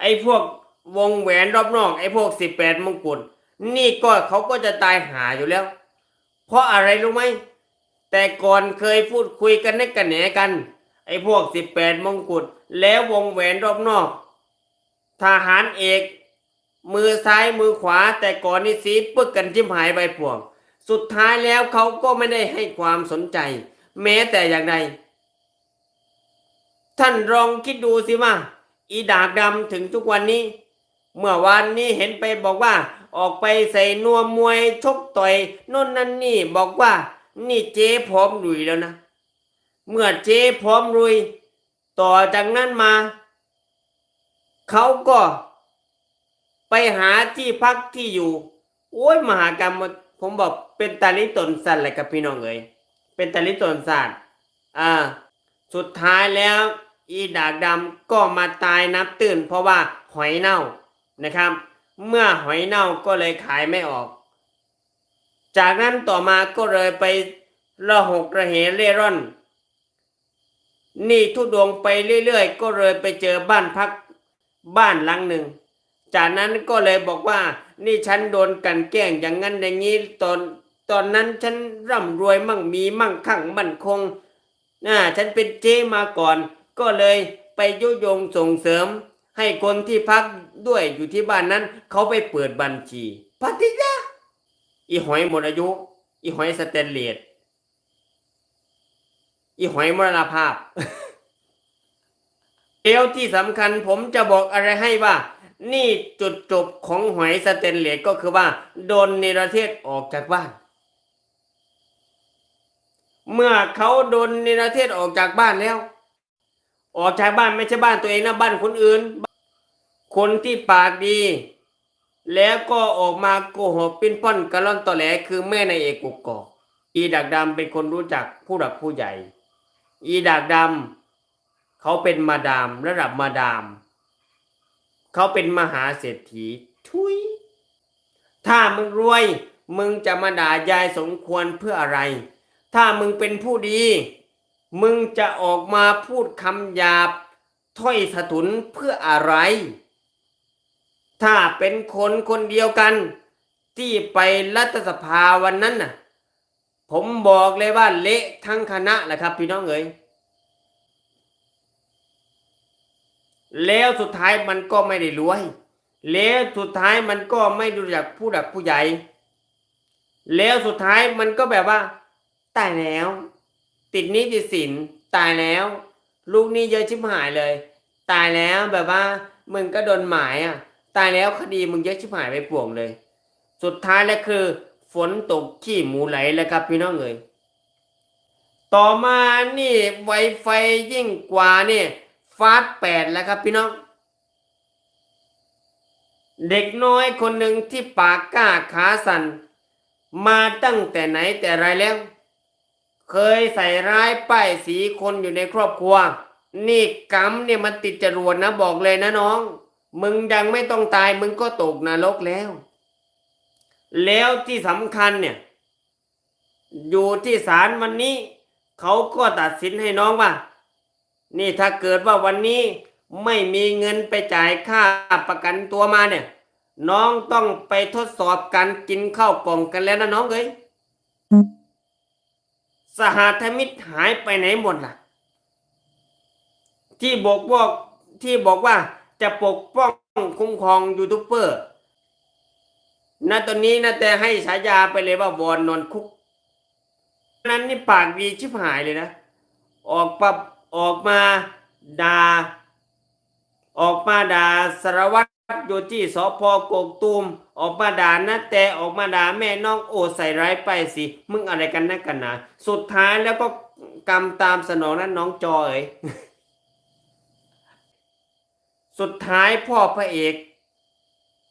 ไอ้พวกวงแหวนรอบนอก ไอ้พวกสิบแปดมงกุฎนี่ก็เขาก็จะตายหาอยู่แล้ว เพราะอะไรรู้ไหมแต่ก่อนเคยพูดคุยกันนักกันแหนกัน ไอ้พวกสิบแปดมงกุฎแล้ววงแหวนรอบนอก ทหารเอก มือซ้ายมือขวา แต่ก่อนนี่สีปึกกันจิ้มหายไปพวง สุดท้ายแล้วเขาก็ไม่ได้ให้ความสนใจ แม้แต่อย่างใดท่านลองคิดดูสิว่า อีดากดำถึงทุกวันนี้ เมื่อวานนี้เห็นไปบอกว่า ออกไปใส่นวมมวยชกต่อยน่นนั่นนี่บอกว่า นี่เจ๊พร้อมลุยแล้วนะ เมื่อเจ๊พร้อมลุย ต่อจากนั้นมา เขาก็ไปหาที่พักที่อยู่ โอ้ยมหากรรมผมบอกเป็นตาลิตนสัตว์เลยกับพี่น้องเอ๋ยเป็นตาลิตนสัตว์อ่าสุดท้ายแล้ว อีดากดำก็มาตายนับตื่นเพราะว่าหอยเน่านะครับ เมื่อหอยเน่าก็เลยขายไม่ออก จากนั้นต่อมาก็เลยไประหกระเหเร่ร่อน นี่ทุดวงไปเรื่อยๆ ก็เลยไปเจอบ้านพักบ้านหลังหนึ่ง จากนั้นก็เลยบอกว่า นี่ฉันโดนกันแกล้งอย่างนั้นอย่างนี้ตอนตอนนั้นฉันร่ำรวยมั่งมีมั่งคั่งมั่นคงน่ะฉันเป็นเจ้มาก่อน ก็เลยไปยุยงส่งเสริม ให้คนที่พักด้วยอยู่ที่บ้านนั้น เขาไปเปิดบัญชีปฏิยาอีหอยหมดอายุ อีหอยสเตนเลสอีหอยมรณภาพ เอวที่สำคัญผมจะบอกอะไรให้ว่า นี่จุดจบของหอยสเตนเลสก็คือว่า โดนเนรเทศออกจากบ้าน เมื่อเขาโดนเนรเทศออกจากบ้านแล้ว ออกจากบ้านไม่ใช่บ้านตัวเองนะบ้านคนอื่น คนที่ปากดี แล้วก็ออกมาโกหกปิ้นป้อนกระล่อนตอแหลคือแม่ในเอกุกกอกอีดักดำเป็นคนรู้จักผู้หลักผู้ใหญ่ อีดักดำเขาเป็นมาดามระดับมาดาม เขาเป็นมหาเศรษฐีทุยถ้ามึงรวย มึงจะมาด่ายายสมควรเพื่ออะไร ถ้ามึงเป็นผู้ดี มึงจะออกมาพูดคำหยาบถ้อยสะทุนเพื่ออะไร ถ้าเป็นคนคนเดียวกัน ที่ไปรัฐสภาวันนั้นน่ะ ผมบอกเลยว่าเละทั้งคณะแหละครับ พี่น้องเอ๋ยแล้วสุดท้ายมันก็ไม่ได้รวย แล้วสุดท้ายมันก็ไม่รู้จักผู้หลักผู้ใหญ่ แล้วสุดท้ายมันก็แบบว่าตายแล้ว ติดหนี้ติดสินตายแล้ว ลูกหนี้เยอะชิบหายเลย ตายแล้วแบบว่ามึงก็โดนหมายอะ ตายแล้วคดีมึงเยอะชิบหายไปป่วงเลย สุดท้ายแล้วคือ ฝนตกขี้หมูไหลแล้วครับพี่น้องเอ๋ยต่อมานี่ไวไฟยิ่งกว่านี่ฟาสแปดแล้วครับพี่น้อง เด็กน้อยคนหนึ่งที่ปากกล้าขาสัน่นมาตั้งแต่ไหนแต่ไรแล้ว เคยใส่ร้ายป้ายสีคนอยู่ในครอบครัว นี่กรรมเนี่ยมันติดจรวดนะบอกเลยนะน้อง มึงยังไม่ต้องตายมึงก็ตกนรกแล้ว แล้วที่สำคัญเนี่ย อยู่ที่ศาลวันนี้ เขาก็ตัดสินให้น้องว่า นี่ถ้าเกิดว่าวันนี้ไม่มีเงินไปจ่ายค่าประกันตัวมาเนี่ย น้องต้องไปทดสอบการกินข้าวกล่องกันแล้วนะน้องเอ้ย สหธมิตรหายไปไหนหมดล่ะ ที่บอกบอกที่บอกว่าจะปกป้องคุ้มครองยูทูบเบอร์ณตอนนี้นะแต่ให้ฉายาไปเลยว่าวอนนอนคุก นั้นนี่ปากดีชิบหายเลยนะ ออกปับออกมาด่าออกมาด่าสารวัตร อยู่ที่สพโกกตูมออกมาด่านะแต่ออกมาด่าแม่น้องโอใส่ร้ายไปสิมึงอะไรกันนะกันนะสุดท้ายแล้วก็กรรมตามสนองนั้นน้องจอเอ๋ยสุดท้ายพ่อพระเอก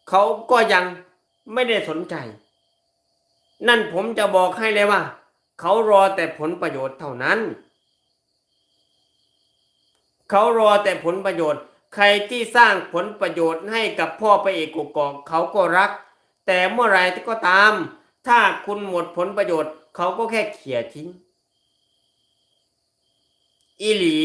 เขาก็ยังไม่ได้สนใจ นั่นผมจะบอกให้เลยว่า เขารอแต่ผลประโยชน์เท่านั้น เขารอแต่ผลประโยชน์ ใครที่สร้างผลประโยชน์ให้กับพ่อพระเอกกกอกเขาก็รัก แต่เมื่อไรก็ตาม ถ้าคุณหมดผลประโยชน์ เขาก็แค่เขี่ยทิ้ง อีหลี